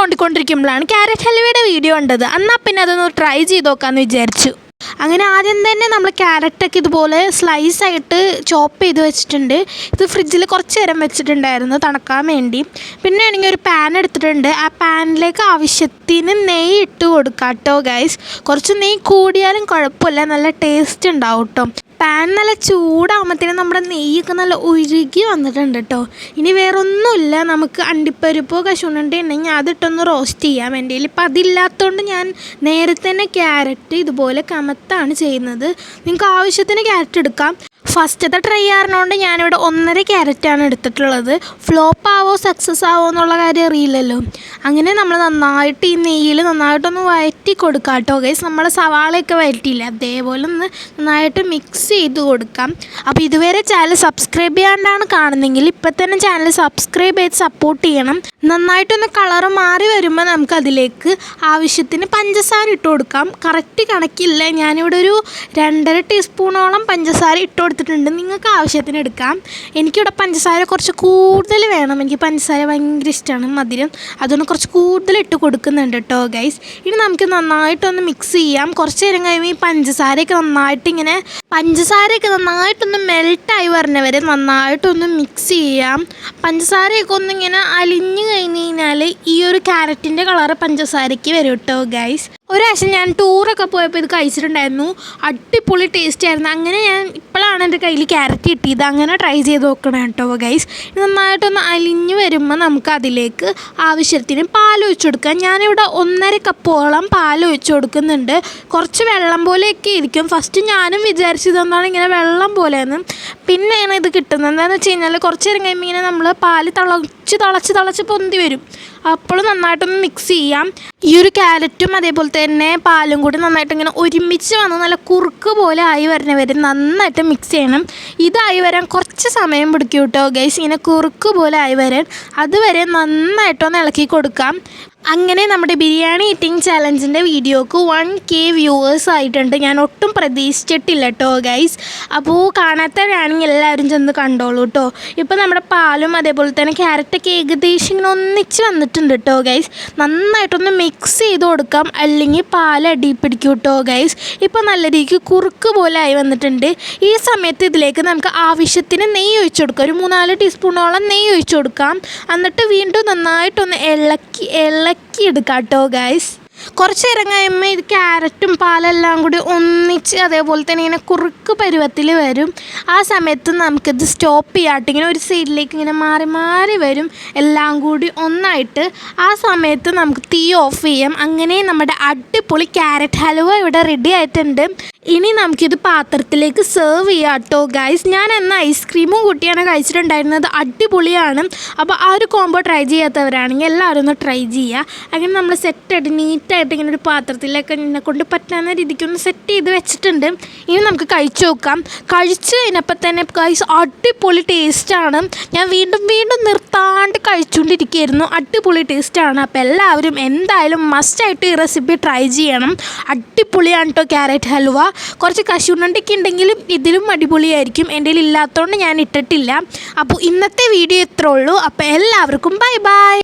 തോണ്ടിക്കൊണ്ടിരിക്കുമ്പോഴാണ് carrot ഹൽവയുടെ video കണ്ടത്. അന്നാ പിന്നെ അതൊന്ന് ട്രൈ ചെയ്ത് നോക്കാമെന്ന് വിചാരിച്ചു. അങ്ങനെ ആദ്യം തന്നെ നമ്മൾ ക്യാരറ്റൊക്കെ ഇതുപോലെ സ്ലൈസ് ആയിട്ട് ചോപ്പ് ചെയ്ത് വെച്ചിട്ടുണ്ട്. ഇത് ഫ്രിഡ്ജിൽ കുറച്ച് നേരം വെച്ചിട്ടുണ്ടായിരുന്നു തണുക്കാൻ വേണ്ടി. പിന്നെ ആണെങ്കിൽ ഒരു പാൻ എടുത്തിട്ടുണ്ട്. ആ പാനിലേക്ക് ആവശ്യത്തിന് നെയ്യ് ഇട്ട് കൊടുക്കാം കേട്ടോ ഗൈസ് കുറച്ച് നെയ്യ് കൂടിയാലും കുഴപ്പമില്ല. നല്ല ടേസ്റ്റ് ഉണ്ടാവും കേട്ടോ പാൻ നല്ല ചൂടാകുമ്പോഴത്തേനും നമ്മുടെ നെയ്യൊക്കെ നല്ല ഉരുകി വന്നിട്ടുണ്ട് കേട്ടോ ഇനി വേറൊന്നുമില്ല. നമുക്ക് അണ്ടിപ്പരിപ്പോ കശുവണ്ടി ഉണ്ടെങ്കിൽ അതിട്ടൊന്ന് റോസ്റ്റ് ചെയ്യാൻ വേണ്ടി ഇപ്പം അതില്ലാത്തതുകൊണ്ട് ഞാൻ നേരത്തെ തന്നെ ക്യാരറ്റ് ഇതുപോലെ കമത്താണ് ചെയ്യുന്നത്. നിങ്ങൾക്ക് ആവശ്യത്തിന് ക്യാരറ്റ് എടുക്കാം. ഫസ്റ്റത്തെ ട്രൈ ആറിനോണ്ട് ഞാനിവിടെ ഒന്നര ക്യാരറ്റാണ് എടുത്തിട്ടുള്ളത്. ഫ്ലോപ്പ് ആവോ സക്സസ് ആവോ എന്നുള്ള കാര്യം അറിയില്ലല്ലോ. അങ്ങനെ നമ്മൾ നന്നായിട്ട് ഈ നെയ്യിൽ നന്നായിട്ടൊന്ന് വഴറ്റി കൊടുക്കാം കേട്ടോ ഗൈസ് നമ്മൾ സവാളയൊക്കെ വഴറ്റിയില്ല അതേപോലെ ഒന്ന് നന്നായിട്ട് മിക്സ് ചെയ്ത് കൊടുക്കാം. അപ്പോൾ ഇതുവരെ ചാനൽ സബ്സ്ക്രൈബ് ചെയ്യാണ്ടാണ് കാണുന്നതെങ്കിൽ ഇപ്പം തന്നെ ചാനൽ സബ്സ്ക്രൈബ് ചെയ്ത് സപ്പോർട്ട് ചെയ്യണം. നന്നായിട്ടൊന്ന് കളർ മാറി വരുമ്പോൾ നമുക്ക് അതിലേക്ക് ആവശ്യത്തിന് പഞ്ചസാര ഇട്ട് കൊടുക്കാം. കറക്റ്റ് കണക്കില്ല. ഞാനിവിടെ ഒരു രണ്ടര ടീസ്പൂണോളം പഞ്ചസാര ഇട്ട് കൊടുത്തിട്ടുണ്ട്. നിങ്ങൾക്ക് ആവശ്യത്തിന് എടുക്കാം. എനിക്കിവിടെ പഞ്ചസാര കുറച്ച് കൂടുതൽ വേണം. എനിക്ക് പഞ്ചസാര ഭയങ്കര ഇഷ്ടമാണ് മധുരം. അതുകൊണ്ട് കുറച്ച് കൂടുതൽ ഇട്ട് കൊടുക്കുന്നുണ്ട് കേട്ടോ ഗൈസ് ഇനി നമുക്ക് നന്നായിട്ടൊന്ന് മിക്സ് ചെയ്യാം. കുറച്ച് നേരം കഴിയുമ്പോൾ ഈ പഞ്ചസാരയൊക്കെ നന്നായിട്ട് ഇങ്ങനെ പഞ്ചസാരയൊക്കെ നന്നായിട്ടൊന്ന് മെൽട്ടായി വരണവരെ നന്നായിട്ടൊന്ന് മിക്സ് ചെയ്യാം. പഞ്ചസാരയൊക്കെ ഒന്നിങ്ങനെ അലിഞ്ഞു കഴിഞ്ഞ് കഴിഞ്ഞാൽ ഈ ഒരു ക്യാരറ്റിന്റെ കളറ് പഞ്ചസാരയ്ക്ക് വരും കേട്ടോ ഗൈസ് ഒരാഴ്ച ഞാൻ ടൂറൊക്കെ പോയപ്പോൾ ഇത് കഴിച്ചിട്ടുണ്ടായിരുന്നു. അടിപൊളി ടേസ്റ്റ് ആയിരുന്നു. അങ്ങനെ ഞാൻ ഇപ്പോഴാണ് എന്റെ കയ്യിൽ ക്യാരറ്റ് കിട്ടിയത്. അങ്ങനെ ട്രൈ ചെയ്ത് നോക്കണം കേട്ടോ ഗൈസ് നന്നായിട്ടൊന്ന് അലിഞ്ഞു വരുമ്പോൾ നമുക്ക് അതിലേക്ക് ആവശ്യത്തിന് പാൽ ഒഴിച്ചു കൊടുക്കാം. ഞാനിവിടെ ഒന്നര കപ്പോളം പാൽ ഒഴിച്ചു കൊടുക്കുന്നുണ്ട്. കുറച്ച് വെള്ളം പോലെയൊക്കെ ഇരിക്കും. ഫസ്റ്റ് ഞാനും വിചാരിച്ചത് എന്താണ് ഇങ്ങനെ വെള്ളം പോലെയെന്ന് പിന്നെയാണ് ഇത് കിട്ടുന്നത്. എന്താണെന്ന് വെച്ച് കഴിഞ്ഞാൽ കുറച്ച് നേരം കഴിയുമ്പോൾ ഇങ്ങനെ നമ്മൾ പാൽ തിളച്ച് തിളച്ച് തിളച്ച് പൊന്തി വരും. അപ്പോൾ നന്നായിട്ടൊന്ന് മിക്സ് ചെയ്യാം. ഈ ഒരു ക്യാരറ്റും അതേപോലെ തന്നെ പാലും കൂടി നന്നായിട്ട് ഇങ്ങനെ ഒരുമിച്ച് വന്ന് നല്ല കുറുക്ക് പോലെ ആയി വരുന്ന വരെ നന്നായിട്ട് മിക്സ് ചെയ്യണം. ഇതായി വരാൻ കുറച്ച് സമയം പിടിക്കും കേട്ടോ ഗൈസ് ഇങ്ങനെ കുറുക്ക് പോലെ ആയി വരാൻ. അതുവരെ നന്നായിട്ടൊന്ന് ഇളക്കി കൊടുക്കാം. അങ്ങനെ നമ്മുടെ ബിരിയാണി ഈറ്റിംഗ് ചാലഞ്ചിന്റെ വീഡിയോക്ക് വൺ കെ വ്യൂവേഴ്സ് ആയിട്ടുണ്ട്. ഞാൻ ഒട്ടും പ്രതീക്ഷിച്ചിട്ടില്ല കേട്ടോ ഗൈസ് അപ്പോൾ കാണാത്തവരാണെങ്കിൽ എല്ലാവരും ചെന്ന് കണ്ടോളൂ കേട്ടോ ഇപ്പോൾ നമ്മുടെ പാലും അതേപോലെ തന്നെ ക്യാരറ്റൊക്കെ ഏകദേശം ഇങ്ങനെ ഒന്നിച്ച് വന്നിട്ടുണ്ട് കേട്ടോ ഗൈസ് നന്നായിട്ടൊന്ന് മിക്സ് ചെയ്ത് കൊടുക്കാം. അല്ലെങ്കിൽ പാൽ അടി പിടിക്കും കേട്ടോ ഗൈസ് ഇപ്പോൾ നല്ല രീതിക്ക് കുറുക്ക് പോലെ ആയി വന്നിട്ടുണ്ട്. ഈ സമയത്ത് ഇതിലേക്ക് നമുക്ക് ആവശ്യത്തിന് നെയ്യ് ഒഴിച്ച് കൊടുക്കാം. ഒരു മൂന്നാൽ ടീസ്പൂണോളം നെയ്യ് ഒഴിച്ചു കൊടുക്കാം. എന്നിട്ട് വീണ്ടും നന്നായിട്ടൊന്ന് ഇളക്കി ഇളക്കി എടുക്കാം കേട്ടോ ഗൈസ് കുറച്ച് നേരം ഇത് ക്യാരറ്റും പാലെല്ലാം കൂടി ഒന്നിച്ച് അതേപോലെ തന്നെ ഇങ്ങനെ കുറുക്ക് പരുവത്തിൽ വരും. ആ സമയത്ത് നമുക്കിത് സ്റ്റോപ്പ് ചെയ്യാട്ട് ഇങ്ങനെ ഒരു സൈഡിലേക്ക് ഇങ്ങനെ മാറി മാറി വരും. എല്ലാം കൂടി ഒന്നായിട്ട് ആ സമയത്ത് നമുക്ക് തീ ഓഫ് ചെയ്യാം. അങ്ങനെ നമ്മുടെ അടിപൊളി ക്യാരറ്റ് ഹലുവ ഇവിടെ റെഡി ആയിട്ടുണ്ട്. ഇനി നമുക്കിത് പാത്രത്തിലേക്ക് സെർവ് ചെയ്യാം കേട്ടോ ഗൈസ് ഞാൻ എന്ന ഐസ്ക്രീമും കൂട്ടിയാണ് കഴിച്ചിട്ടുണ്ടായിരുന്നത്. അടിപൊളിയാണ്. അപ്പോൾ ആ ഒരു കോംബോ ട്രൈ ചെയ്യാത്തവരാണെങ്കിൽ എല്ലാവരും ഒന്ന് ട്രൈ ചെയ്യുക. അങ്ങനെ നമ്മൾ സെറ്റായിട്ട് നീറ്റായിട്ട് ഇങ്ങനെ ഒരു പാത്രത്തിലൊക്കെ എന്നെ കൊണ്ട് പറ്റാവുന്ന രീതിക്ക് ഒന്ന് സെറ്റ് ചെയ്ത് വെച്ചിട്ടുണ്ട്. ഇനി നമുക്ക് കഴിച്ചു നോക്കാം. കഴിച്ച് കഴിഞ്ഞപ്പോൾ തന്നെ കഴിച്ച് അടിപൊളി ടേസ്റ്റാണ് ഞാൻ വീണ്ടും വീണ്ടും നിർത്താണ്ട് കഴിച്ചുകൊണ്ടിരിക്കുകയായിരുന്നു അടിപൊളി ടേസ്റ്റാണ് അപ്പോൾ എല്ലാവരും എന്തായാലും മസ്റ്റായിട്ട് ഈ റെസിപ്പി ട്രൈ ചെയ്യണം. അടിപൊളിയാണ് കേട്ടോ ക്യാരറ്റ് ഹൽവ കുറച്ച് കശുണ്ടൊക്കെ ഉണ്ടെങ്കിലും ഇതിലും അടിപൊളിയായിരിക്കും. എന്റെ ഇല്ലാത്തതുകൊണ്ട് ഞാൻ ഇട്ടിട്ടില്ല. അപ്പോൾ ഇന്നത്തെ വീഡിയോ ഇത്രേ ഉള്ളൂ. അപ്പോൾ എല്ലാവർക്കും ബൈ ബൈ